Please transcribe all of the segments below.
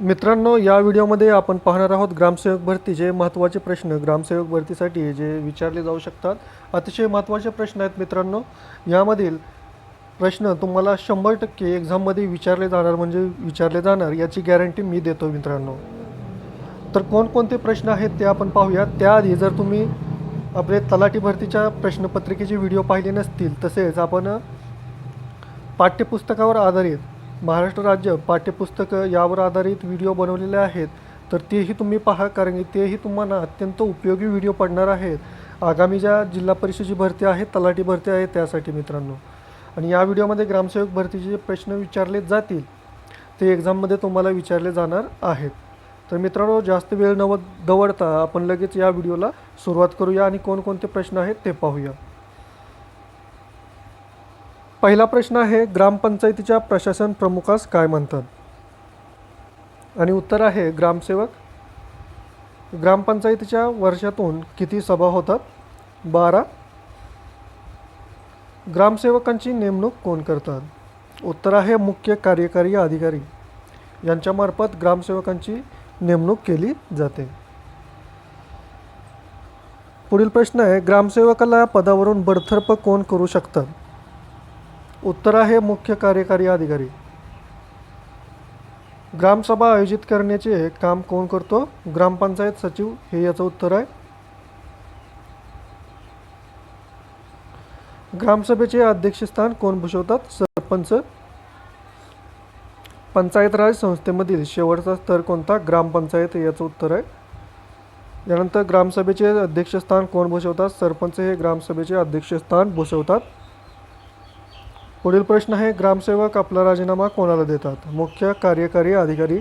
मित्रांनो या व्हिडिओमध्ये आपण पाहणार आहोत ग्रामसेवक भरतीचे महत्त्वाचे प्रश्न ग्रामसेवक भरतीसाठी जे विचारले जाऊ शकतात. अतिशय महत्त्वाचे प्रश्न आहेत मित्रांनो. यामधील प्रश्न तुम्हाला शंभर टक्के एक्झाममध्ये विचारले जाणार म्हणजे विचारले जाणार याची गॅरंटी मी देतो मित्रांनो. तर कोणकोणते प्रश्न आहेत ते आपण पाहूया त्याआधी जर तुम्ही आपले तलाठी भरतीच्या प्रश्नपत्रिकेचे व्हिडिओ पाहिले नसतील तसेच आपण पाठ्यपुस्तकावर आधारित महाराष्ट्र राज्य पाठ्यपुस्तकं यावर आधारित व्हिडिओ बनवलेले आहेत. तर तेही तुम्ही पहा कारण की तेही तुम्हाला अत्यंत उपयोगी व्हिडिओ पडणार आहेत. आगामी ज्या जिल्हा परिषदेची भरती आहे तलाठी भरती आहे त्यासाठी मित्रांनो. आणि या व्हिडिओमध्ये ग्रामसेवक भरतीचे जे प्रश्न विचारले जातील. ते एक्झाममध्ये तुम्हाला विचारले जाणार आहेत. तर मित्रांनो जास्त वेळ न दवडता आपण लगेच या व्हिडिओला सुरुवात करूया आणि कोणकोणते प्रश्न आहेत ते पाहूया. पहिला प्रश्न आहे ग्रामपंचायतीच्या प्रशासन प्रमुखास काय म्हणतात? आणि उत्तर आहे ग्रामसेवक. ग्रामपंचायतीच्या वर्षातून किती सभा होतात? बारा. ग्रामसेवकांची नेमणूक कोण करतात? उत्तर आहे मुख्य कार्यकारी अधिकारी. यांच्यामार्फत ग्रामसेवकांची नेमणूक केली जाते. पुढील प्रश्न आहे ग्रामसेवकाला पदावरून बडतर्फ कोण करू शकतात उत्तर आहे मुख्य कार्यकारी अधिकारी. ग्रामसभा आयोजित करण्याचे काम कोण करतो? ग्रामपंचायत सचिव हे याचं उत्तर आहे. ग्रामसभेचे अध्यक्षस्थान कोण भूषवतात? सरपंच. पंचायत राज संस्थेमधील शेवटचा स्तर कोणता? ग्रामपंचायत याचं उत्तर आहे. यानंतर ग्रामसभेचे अध्यक्षस्थान कोण भूषवतात? सरपंच हे ग्रामसभेचे अध्यक्षस्थान भूषवतात. पुढील प्रश्न आहे ग्रामसेवक आपला राजीनामा कोणाला देतात? मुख्य कार्यकारी अधिकारी.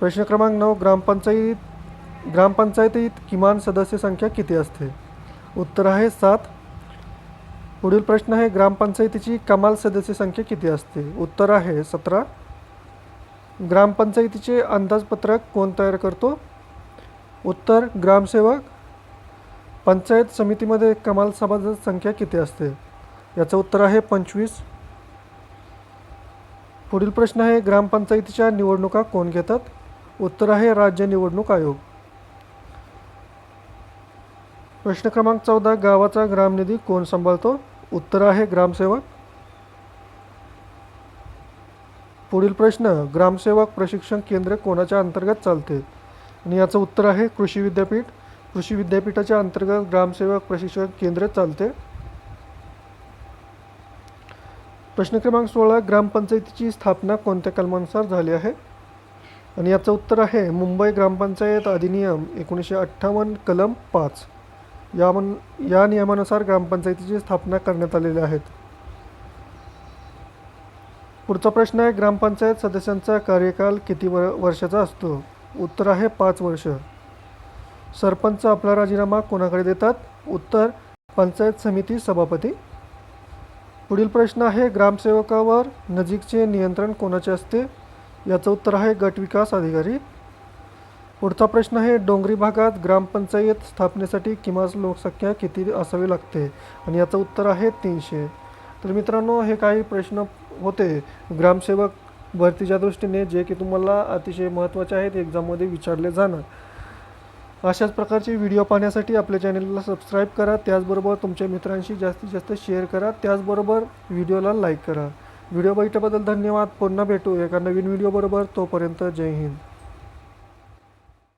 प्रश्न क्रमांक नऊ ग्रामपंचायत ग्रामपंचायतीत किमान सदस्य संख्या किती असते? उत्तर आहे सात. पुढील प्रश्न आहे ग्रामपंचायतीची कमाल सदस्य संख्या किती असते? उत्तर आहे सतरा. ग्रामपंचायतीचे अंदाजपत्रक कोण तयार करतो? उत्तर ग्रामसेवक. पंचायत समितीमध्ये कमाल सभासद संख्या किती असते? याचं उत्तर आहे पंचवीस. पुढील प्रश्न आहे ग्रामपंचायतीच्या निवडणुका कोण घेतात? उत्तर आहे राज्य निवडणूक आयोग. प्रश्न क्रमांक चौदा गावाचा ग्रामनिधी कोण सांभाळतो? उत्तर आहे ग्रामसेवक. पुढील प्रश्न ग्रामसेवक प्रशिक्षण केंद्र कोणाच्या अंतर्गत चालते? आणि याचं उत्तर आहे कृषी विद्यापीठ. कृषी विद्यापीठाच्या अंतर्गत ग्रामसेवक प्रशिक्षण केंद्र चालते. प्रश्न क्रमांक सोळा ग्रामपंचायतीची स्थापना कोणत्या कलमानुसार झाली आहे? आणि याचं उत्तर आहे मुंबई ग्रामपंचायत अधिनियम एकोणीसशे अठ्ठावन्न कलम पाच. या मन या नियमानुसार ग्रामपंचायतीची स्थापना करण्यात आलेल्या आहेत. पुढचा प्रश्न आहे ग्रामपंचायत सदस्यांचा कार्यकाल किती वर वर्षाचा असतो? उत्तर आहे पाच वर्ष. सरपंच आपला राजीनामा कोणाकडे देतात? उत्तर पंचायत समिती सभापती पुढील प्रश्न आहे ग्रामसेवकावर नजीकचे नियंत्रण कोणाचे असते? याचं उत्तर आहे गट विकास अधिकारी. पुढचा प्रश्न आहे डोंगरी भागात ग्रामपंचायत स्थापनेसाठी किमान लोकसंख्या किती असावी लागते? आणि याचं उत्तर आहे तीनशे. तर मित्रांनो हे काही प्रश्न होते. ग्रामसेवक भरतीच्या दृष्टीने जे की तुम्हाला अतिशय महत्त्वाचे आहेत एक्झाममध्ये विचारले जाणार. अशाच प्रकारचे व्हिडिओ पाहण्यासाठी आपल्या चॅनलला सबस्क्राईब करा. त्याचबरोबर तुमच्या मित्रांशी जास्तीत जास्त शेअर करा. त्याचबरोबर व्हिडिओला लाईक करा. व्हिडिओ बघितल्याबद्दल धन्यवाद. पुन्हा भेटू एका नवीन व्हिडिओबरोबर तोपर्यंत जय हिंद.